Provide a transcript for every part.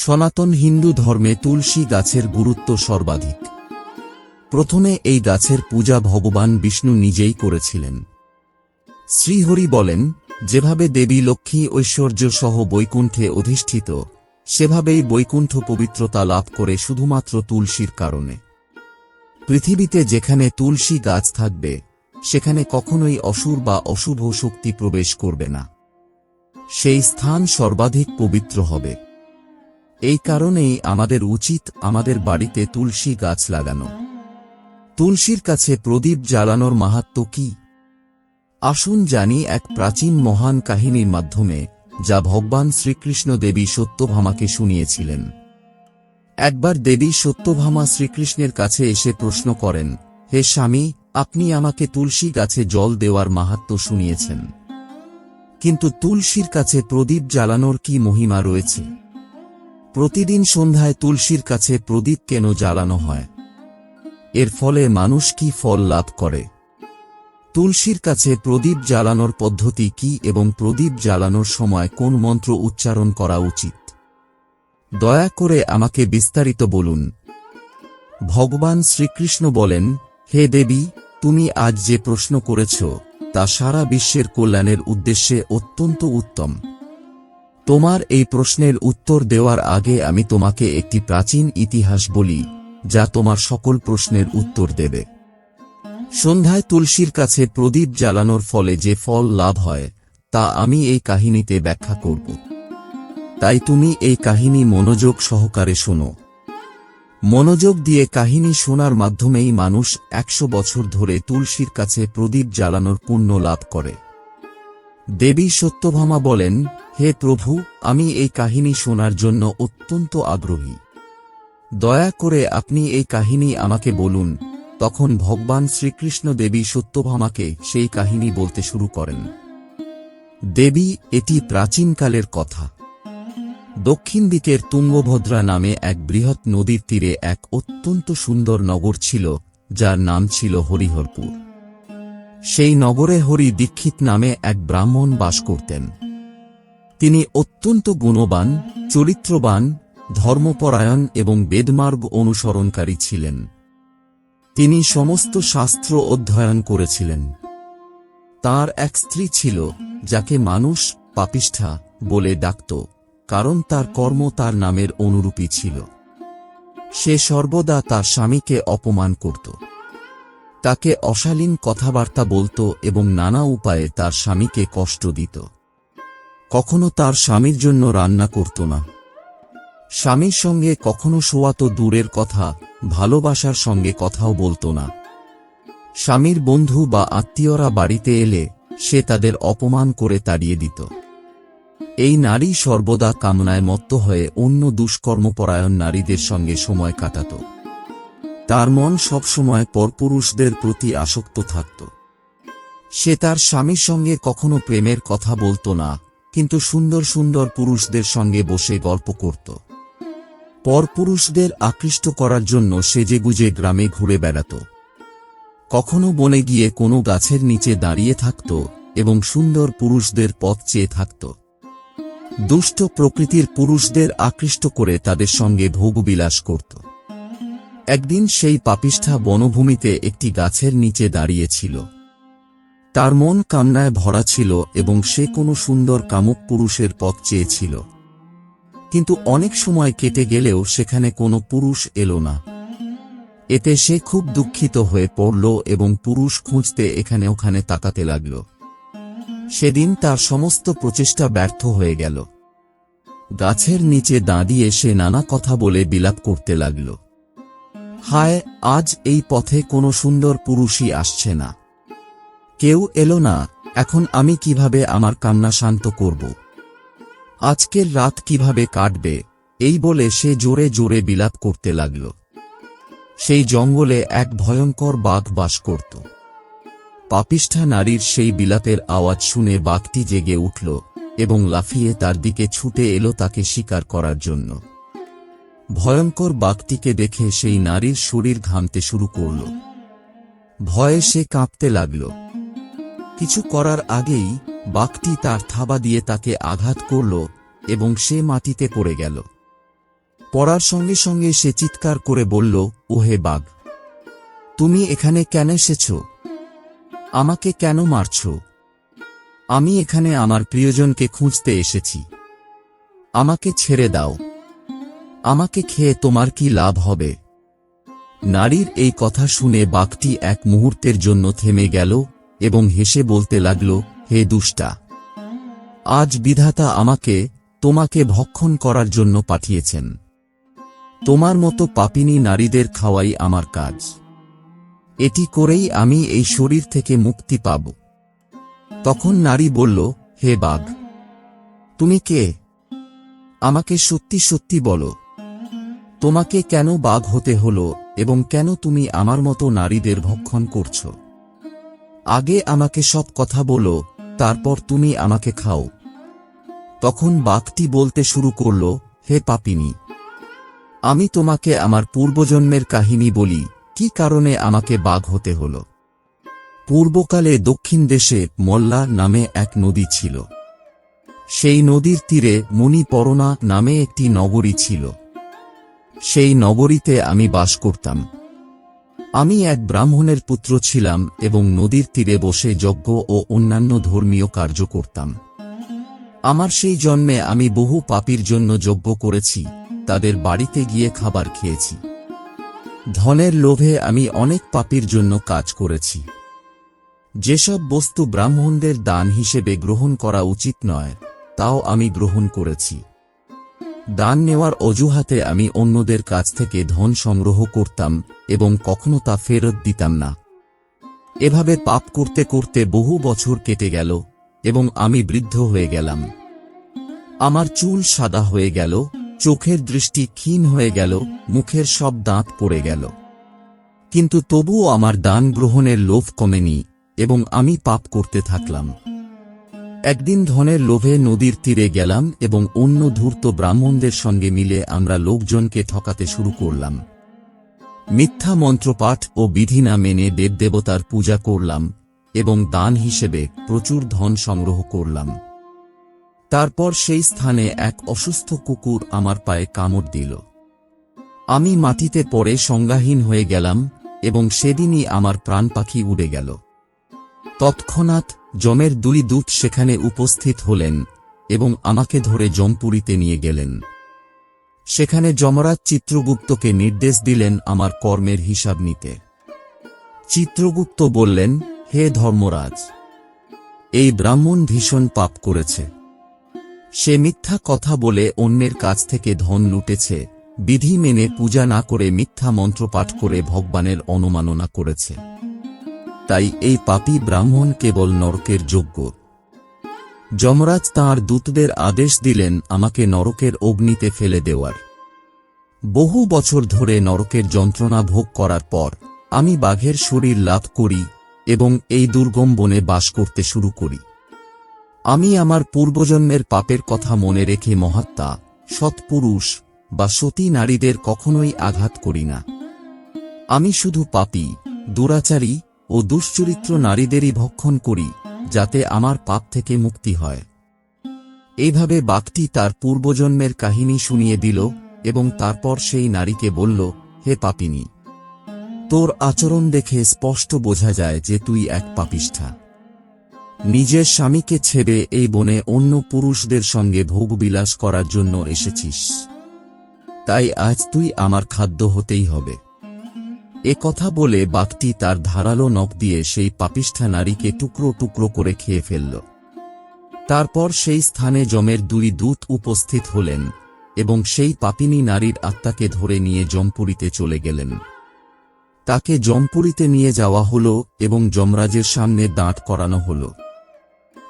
সনাতন হিন্দু ধর্মে তুলসী গাছের গুরুত্ব সর্বাধিক। প্রথমে এই গাছের পূজা ভগবান বিষ্ণু নিজেই করেছিলেন। শ্রীহরি বলেন, যেভাবে দেবী লক্ষ্মী ঐশ্বর্য সহ বৈকুণ্ঠে অধিষ্ঠিত, সেভাবেই বৈকুণ্ঠ পবিত্রতা লাভ করে শুধুমাত্র তুলসীর কারণে। পৃথিবীতে যেখানে তুলসী গাছ থাকবে, সেখানে কখনোই অসুর বা অশুভ শক্তি প্রবেশ করবে না। সেই স্থান সর্বাধিক পবিত্র হবে। এই কারণেই আমাদের উচিত আমাদের বাড়িতে তুলসী গাছ লাগানো। তুলসীর কাছে প্রদীপ জ্বালানোর মাহাত্ম কি? আসুন জানি এক প্রাচীন মহান কাহিনীর মাধ্যমে, যা ভগবান শ্রীকৃষ্ণ দেবী সত্যভামাকে শুনিয়েছিলেন। একবার দেবী সত্যভামা শ্রীকৃষ্ণের কাছে এসে প্রশ্ন করেন, হে স্বামী, আপনি আমাকে তুলসী গাছে জল দেওয়ার মাহাত্ম শুনিয়েছেন। কিন্তু তুলসীর কাছে প্রদীপ জ্বালানোর কি মহিমা রয়েছে? প্রতিদিন সন্ধ্যায় তুলসীর কাছে প্রদীপ কেন জ্বালানো হয়? এর ফলে মানুষ কি ফল লাভ করে? তুলসীর কাছে প্রদীপ জ্বালানোর পদ্ধতি কি এবং প্রদীপ জ্বালানোর সময় কোন মন্ত্র উচ্চারণ করা উচিত? দয়া করে আমাকে বিস্তারিত বলুন। ভগবান শ্রীকৃষ্ণ বলেন, হে দেবী, তুমি আজ যে প্রশ্ন করেছ, তা সারা বিশ্বের কল্যাণের উদ্দেশ্যে অত্যন্ত উত্তম। তোমার এই প্রশ্নের উত্তর দেওয়ার আগে আমি তোমাকে একটি প্রাচীন ইতিহাস বলি, যা তোমার সকল প্রশ্নের উত্তর দেবে। সন্ধ্যায় তুলসীর কাছে প্রদীপ জ্বালানোর ফলে যে ফল লাভ হয়, তা আমি এই কাহিনীতে ব্যাখ্যা করব। তাই তুমি এই কাহিনী মনোযোগ সহকারে শোনো। মনোযোগ দিয়ে কাহিনী শোনার মাধ্যমেই মানুষ একশো বছর ধরে তুলসীর কাছে প্রদীপ জ্বালানোর পুণ্য লাভ করে। দেবী সত্যভামা বলেন, হে প্রভু, আমি এই কাহিনী শোনার জন্য অত্যন্ত আগ্রহী। দয়া করে আপনি এই কাহিনী আমাকে বলুন। তখন ভগবান শ্রীকৃষ্ণ দেবী সত্যভামাকে সেই কাহিনী বলতে শুরু করেন। দেবী, এটি প্রাচীনকালের কথা। দক্ষিণ দিকের তুঙ্গভদ্রা নামে এক বৃহৎ নদীর তীরে এক অত্যন্ত সুন্দর নগর ছিল, যার নাম ছিল হরিহরপুর। সেই নগরে হরি দীক্ষিত নামে এক ব্রাহ্মণ বাস করতেন। তিনি অত্যন্ত গুণবান, চরিত্রবান, ধর্মপরায়ণ এবং বেদমার্গ অনুসরণকারী ছিলেন। তিনি সমস্ত শাস্ত্র অধ্যয়ন করেছিলেন। তার এক স্ত্রী ছিল, যাকে মানুষ পাপিষ্ঠা বলে ডাকত, কারণ তার কর্ম তার নামের অনুরূপী ছিল। সে সর্বদা তার স্বামীকে অপমান করত। তাকে অশালীন কথাবার্তা বলত এবং নানা উপায়ে তার স্বামীকে কষ্ট দিত। কখনো তার স্বামীর জন্য রান্না করত না। স্বামীর সঙ্গে কখনো শোয়া তো দূরের কথা, ভালোবাসার সঙ্গে কথাও বলতো না। স্বামীর বন্ধু বা আত্মীয়রা বাড়িতে এলে সে তাদের অপমান করে তাড়িয়ে দিত। এই নারী সর্বদা কামনায় মত্ত হয়ে অন্য দুষ্কর্মপরায়ণ নারীদের সঙ্গে সময় কাটাত। তার মন সবসময় পরপুরুষদের প্রতি আসক্ত থাকত। সে তার স্বামীর সঙ্গে কখনো প্রেমের কথা বলতো না, কিন্তু সুন্দর সুন্দর পুরুষদের সঙ্গে বসে গল্প করত। পরপুরুষদের আকৃষ্ট করার জন্য সেজেগুজে গ্রামে ঘুরে বেড়াত। কখনো বনে গিয়ে কোনো গাছের নিচে দাঁড়িয়ে থাকত এবং সুন্দর পুরুষদের পথ চেয়ে থাকত। দুষ্ট প্রকৃতির পুরুষদের আকৃষ্ট করে তাদের সঙ্গে ভোগবিলাস করত। একদিন সেই পাপিষ্ঠা বনভূমিতে একটি গাছের নিচে দাঁড়িয়েছিল। তার মন কামনায় ভরা ছিল এবং সে কোনো সুন্দর কামুক পুরুষের পথ চেয়েছিল। কিন্তু অনেক সময় কেটে গেলেও সেখানে কোনো পুরুষ এলো না। এতে সে খুব দুঃখিত হয়ে পড়ল এবং পুরুষ খুঁজতে এখানে ওখানে তাকাতে লাগল। সেদিন তার সমস্ত প্রচেষ্টা ব্যর্থ হয়ে গেল। গাছের নিচে দাঁড়িয়ে সে নানা কথা বলে বিলাপ করতে লাগল। হায়, আজ এই পথে কোনো সুন্দর পুরুষই আসছে না। কেউ এলো না, এখন আমি কীভাবে আমার কান্না শান্ত করব? আজকের রাত কীভাবে কাটবে? এই বলে সে জোরে জোরে বিলাপ করতে লাগল। সেই জঙ্গলে এক ভয়ঙ্কর বাঘ বাস করত। পাপিষ্ঠা নারীর সেই বিলাপের আওয়াজ শুনে বাঘটি জেগে উঠল এবং লাফিয়ে তার দিকে ছুটে এলো তাকে শিকার করার জন্য। ভয়ঙ্কর বাঘটিকে দেখে সেই নারীর শরীর ঘামতে শুরু করল। ভয়ে সে কাঁপতে লাগল। কিছু করার আগেই বাঘটি তার থাবা দিয়ে তাকে আঘাত করল এবং সে মাটিতে পড়ে গেল। পড়ার সঙ্গে সঙ্গে সে চিৎকার করে বলল, ওহে বাঘ, তুমি এখানে কেন এসেছ? আমাকে কেন মারছ? আমি এখানে আমার প্রিয়জনকে খুঁজতে এসেছি। আমাকে ছেড়ে দাও। আমাকে খেয়ে তোমার কি লাভ হবে? নারীর এই কথা শুনে বাঘটি এক মুহূর্তের জন্য থেমে গেল এবং হেসে বলতে লাগল, হে দুষ্টা, আজ বিধাতা আমাকে, তোমাকে ভক্ষণ করার জন্য পাঠিয়েছেন। তোমার মতো পাপিনী নারীদের খাওয়াই আমার কাজ। এটি করেই আমি এই শরীর থেকে মুক্তি পাব। তখন নারী বলল, হে বাঘ, তুমি কে? আমাকে সত্যি সত্যি বলো তোমাকে কেন বাঘ হতে হলো, এবং কেন তুমি আমার মতো নারীদের ভক্ষণ করছ? আগে আমাকে সব কথা বলো, তারপর তুমি আমাকে খাও। তখন বাঘটি বলতে শুরু করল, হে পাপিনী, আমি তোমাকে আমার পূর্বজন্মের কাহিনী বলি, কি কারণে আমাকে বাঘ হতে হল? পূর্বকালে দক্ষিণ দেশে মল্লা নামে এক নদী ছিল। সেই নদীর তীরে মণিপরণা নামে একটি নগরী ছিল। সেই নগরীতে আমি বাস করতাম। আমি এক ব্রাহ্মণের পুত্র ছিলাম এবং নদীর তীরে বসে যজ্ঞ ও অন্যান্য ধর্মীয় কার্য করতাম। আমার সেই জন্মে আমি বহু পাপীর জন্য যজ্ঞ করেছি, তাদের বাড়িতে গিয়ে খাবার খেয়েছি। ধনের লোভে আমি অনেক পাপীর জন্য কাজ করেছি। যেসব বস্তু ব্রাহ্মণদের দান হিসেবে গ্রহণ করা উচিত নয়, তাও আমি গ্রহণ করেছি। দান নেওয়ার অজুহাতে আমি অন্যদের কাছ থেকে ধন সংগ্রহ করতাম এবং কখনো তা ফেরত দিতাম না। এভাবে পাপ করতে করতে বহু বছর কেটে গেল এবং আমি বৃদ্ধ হয়ে গেলাম। আমার চুল সাদা হয়ে গেল, চোখের দৃষ্টি ক্ষীণ হয়ে গেল, মুখের সব দাঁত পড়ে গেল। কিন্তু তবুও আমার দান গ্রহণের লোভ কমেনি এবং আমি পাপ করতে থাকলাম। একদিন ধনের লোভে নদীর তীরে গেলাম এবং অন্য ধূর্ত ব্রাহ্মণদের সঙ্গে মিলে আমরা লোকজনকে ঠকাতে শুরু করলাম। মিথ্যা মন্ত্রপাঠ ও বিধি না মেনে দেবদেবতার পূজা করলাম এবং দান হিসেবে প্রচুর ধন সংগ্রহ করলাম। তারপর সেই স্থানে এক অসুস্থ কুকুর আমার পায়ে কামড় দিল। আমি মাটিতে পড়ে সংজ্ঞাহীন হয়ে গেলাম এবং সেদিনই আমার প্রাণ পাখি উড়ে গেল। তৎক্ষণাৎ যমের দুই দূত সেখানে উপস্থিত হলেন, এবং আমাকে ধরে জমপুরীতে নিয়ে গেলেন। সেখানে যমরাজ চিত্রগুপ্তকে নির্দেশ দিলেন আমার কর্মের হিসাব নিতে। চিত্রগুপ্ত বললেন, হে ধর্মরাজ, এই ব্রাহ্মণ ভীষণ পাপ করেছে। সে মিথ্যা কথা বলে অন্যের কাছ থেকে ধন লুটেছে, বিধি মেনে পূজা না করে মিথ্যা মন্ত্রপাঠ করে ভগবানের অনুমাননা করেছে। তাই এই পাপী ব্রাহ্মণ কেবল নরকের যোগ্য। যমরাজ তাঁর দূতদের আদেশ দিলেন, আমাকে নরকের অগ্নিতে ফেলে দেওয়ার। বহু বছর ধরে নরকের যন্ত্রণা ভোগ করার পর, আমি বাঘের শরীর লাভ করি এবং এই দুর্গম বনে বাস করতে শুরু করি। আমি আমার পূর্বজন্মের পাপের কথা মনে রেখে মহাত্মা, সৎপুরুষ বা সতী নারীদের কখনোই আঘাত করি না। আমি শুধু পাপি, দুরাচারী ও দুশ্চরিত্র নারীদেরই ভক্ষণ করি, যাতে আমার পাপ থেকে মুক্তি হয়। এইভাবে বাঘটি তার পূর্বজন্মের কাহিনী শুনিয়ে দিল এবং তারপর সেই নারীকে বলল, হে পাপিনী, তোর আচরণ দেখে স্পষ্ট বোঝা যায় যে তুই এক পাপিষ্ঠা। নিজের স্বামীকে ছেড়ে এই বনে অন্য পুরুষদের সঙ্গে ভোগবিলাস করার জন্য এসেছিস। তাই আজ তুই আমার খাদ্য হতেই হবে। এ কথা বলে বাঘটি তার ধারালো নখ দিয়ে সেই পাপিষ্ঠা নারীকে টুকরো টুকরো করে খেয়ে ফেলল। তারপর সেই স্থানে জমের দুই দূত উপস্থিত হলেন এবং সেই পাপিনী নারীর আত্মাকে ধরে নিয়ে জমপুরীতে চলে গেলেন। তাকে জমপুরীতে নিয়ে যাওয়া হল এবং যমরাজের সামনে দাঁত করানো হল।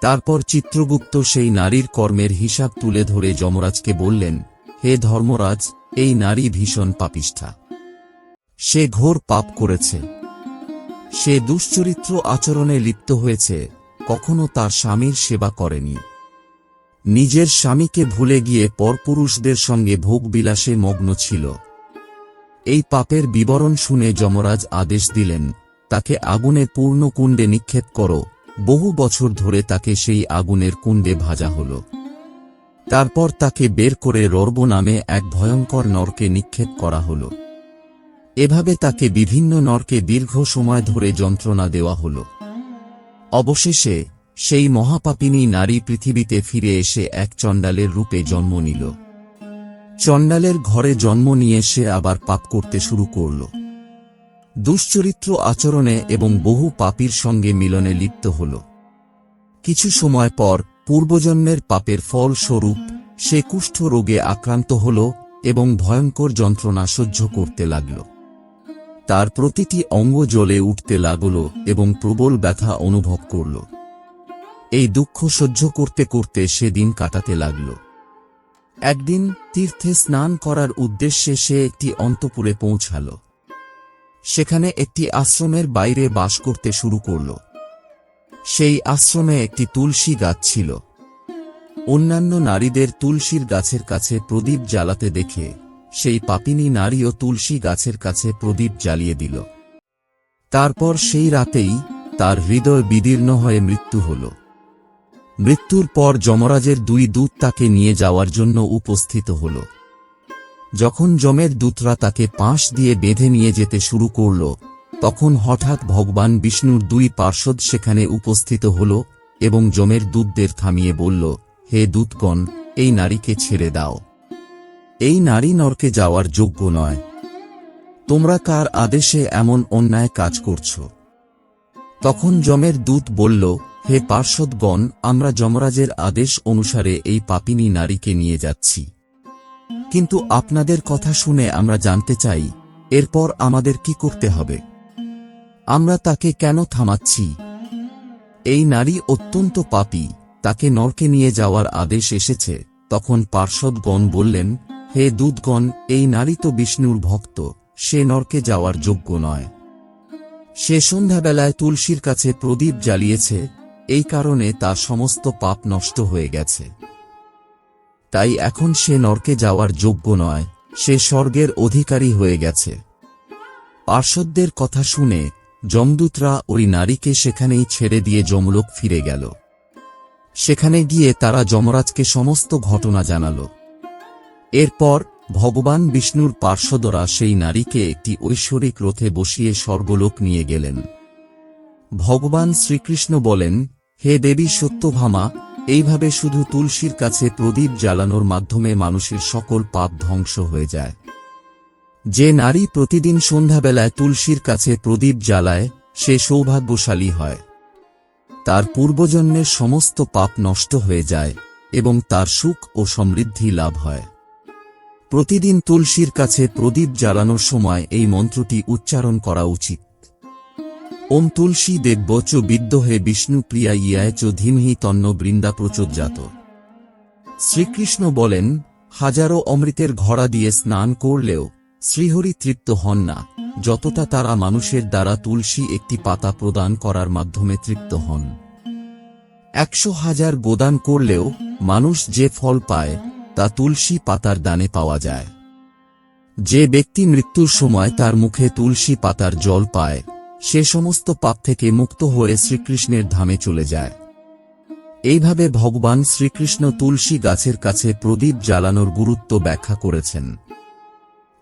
তারপর চিত্রগুপ্ত সেই নারীর কর্মের হিসাব তুলে ধরে যমরাজকে বললেন, হে ধর্মরাজ, এই নারী ভীষণ পাপিষ্ঠা। সে ঘোর পাপ করেছে। সে দুশ্চরিত্র আচরণে লিপ্ত হয়েছে, কখনো তার স্বামীর সেবা করেনি। নিজের স্বামীকে ভুলে গিয়ে পরপুরুষদের সঙ্গে ভোগবিলাসে মগ্ন ছিল। এই পাপের বিবরণ শুনে যমরাজ আদেশ দিলেন, তাকে আগুনের পূর্ণ কুণ্ডে নিক্ষেপ করো, বহু বছর ধরে তাকে সেই আগুনের কুণ্ডে ভাজা হল। তারপর তাকে বের করে রর্ব নামে এক ভয়ঙ্কর নরকে নিক্ষেপ করা হল। এভাবে তাকে বিভিন্ন নরকে দীর্ঘ সময় ধরে যন্ত্রণা দেওয়া হল। অবশেষে, সেই মহাপাপিনী নারী পৃথিবীতে ফিরে এসে এক চণ্ডালের রূপে জন্ম নিল। চণ্ডালের ঘরে জন্ম নিয়ে সে আবার পাপ করতে শুরু করল। দুশ্চরিত্র আচরণে এবং বহু পাপীর সঙ্গে মিলনে লিপ্ত হল। কিছু সময় পর, পূর্বজন্মের পাপের ফল স্বরূপ সে কুষ্ঠ রোগে আক্রান্ত হল এবং ভয়ঙ্কর যন্ত্রণা সহ্য করতে লাগল। তার প্রতিটি অঙ্গ জ্বলে উঠতে লাগল এবং প্রবল ব্যথা অনুভব করল। এই দুঃখ সহ্য করতে করতে সে দিন কাটাতে লাগল। একদিন তীর্থে স্নান করার উদ্দেশ্যে সে একটি অন্তপুরে পৌঁছাল। সেখানে একটি আশ্রমের বাইরে বাস করতে শুরু করল। সেই আশ্রমে একটি তুলসী গাছ ছিল। অন্যান্য নারীদের তুলসীর গাছের কাছে প্রদীপ জ্বালাতে দেখে সেই পাপিনী নারীও তুলসী গাছের কাছে প্রদীপ জ্বালিয়ে দিল। তারপর সেই রাতেই তার হৃদয় বিদীর্ণ হয়ে মৃত্যু হল। মৃত্যুর পর যমরাজের দুই দূত তাকে নিয়ে যাওয়ার জন্য উপস্থিত হল। যখন যমের দূতরা তাকে পাশ দিয়ে বেঁধে নিয়ে যেতে শুরু করল, তখন হঠাৎ ভগবান বিষ্ণুর দুই পার্শ্বদ সেখানে উপস্থিত হল এবং যমের দূতদের থামিয়ে বলল, হে দূতগণ, এই নারীকে ছেড়ে দাও। এই নারী নরকে যাওয়ার যোগ্য নয়। তোমরা কার আদেশে এমন অন্যায় কাজ করছ? তখন যমের দূত বলল, হে পার্শ্বদগণ, আমরা যমরাজের আদেশ অনুসারে এই পাপিনী নারীকে নিয়ে যাচ্ছি। কিন্তু আপনাদের কথা শুনে আমরা জানতে চাই, এরপর আমাদের কি করতে হবে? আমরা তাকে কেন থামাচ্ছি? এই নারী অত্যন্ত পাপী, তাকে নরকে নিয়ে যাওয়ার আদেশ এসেছে। তখন পার্শ্বদগণ বললেন হে দূতগণ, এই নারী তো বিষ্ণুর ভক্ত, সে নরকে যাওয়ার যোগ্য নয়। সে সন্ধ্যাবেলায় তুলসীর কাছে প্রদীপ জ্বালিয়েছে, এই কারণে তার সমস্ত পাপ নষ্ট হয়ে গেছে। তাই এখন সে নরকে যাওয়ার যোগ্য নয়, সে স্বর্গের অধিকারী হয়ে গেছে। পার্শ্বদের কথা শুনে যমদূতরা ওই নারীকে সেখানেই ছেড়ে দিয়ে যমলোক ফিরে গেল। সেখানে গিয়ে তারা যমরাজকে সমস্ত ঘটনা জানাল। এরপর, ভগবান বিষ্ণুর পার্শ্বদরা সেই নারীকে একটি ঐশ্বরিক রথে বসিয়ে স্বর্গলোক নিয়ে গেলেন। ভগবান শ্রীকৃষ্ণ বলেন, হে দেবী সত্যভামা, এইভাবে শুধু তুলসীর কাছে প্রদীপ জ্বালানোর মাধ্যমে মানুষের সকল পাপ ধ্বংস হয়ে যায়। যে নারী প্রতিদিন সন্ধ্যাবেলায় তুলসীর কাছে প্রদীপ জ্বালায়, সে সৌভাগ্যশালী হয়। তার পূর্বজন্মের সমস্ত পাপ নষ্ট হয়ে যায় এবং তার সুখ ও সমৃদ্ধি লাভ হয়। প্রতিদিন তুলসীর কাছে প্রদীপ জ্বালানোর সময় এই মন্ত্রটি উচ্চারণ করা উচিত। ওম তুলসী দেব্য চ বিদ্যহে বিষ্ণুপ্রিয়া ইয়ায় চ ধীমহি তন্ন বৃন্দা প্রচোজ্জাত শ্রীকৃষ্ণ বলেন, হাজারো অমৃতের ঘড়া দিয়ে স্নান করলেও শ্রীহরি তৃপ্ত হন না, যতটা তারা মানুষের দ্বারা তুলসী একটি পাতা প্রদান করার মাধ্যমে তৃপ্ত হন। একশো হাজার গোদান করলেও মানুষ যে ফল পায় তা তুলসী পাতার দানে পাওয়া যায়। যে ব্যক্তি মৃত্যুর সময় তার মুখে তুলসী পাতার জল পায়, সে সমস্ত পাপ থেকে মুক্ত হয়ে শ্রীকৃষ্ণের ধামে চলে যায়। এইভাবে ভগবান শ্রীকৃষ্ণ তুলসী গাছের কাছে প্রদীপ জ্বালানোর গুরুত্ব ব্যাখ্যা করেছেন।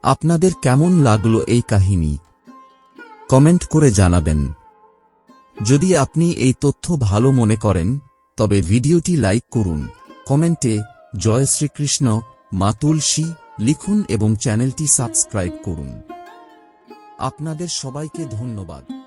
আপনাদের কেমন লাগল এই কাহিনী? কমেন্ট করে জানাবেন। যদি আপনি এই তথ্য ভালো মনে করেন, তবে ভিডিওটি লাইক করুন, কমেন্টে জয় শ্রীকৃষ্ণ মা তুলসী লিখুন এবং চ্যানেলটি সাবস্ক্রাইব করুন। আপনাদের সবাইকে ধন্যবাদ।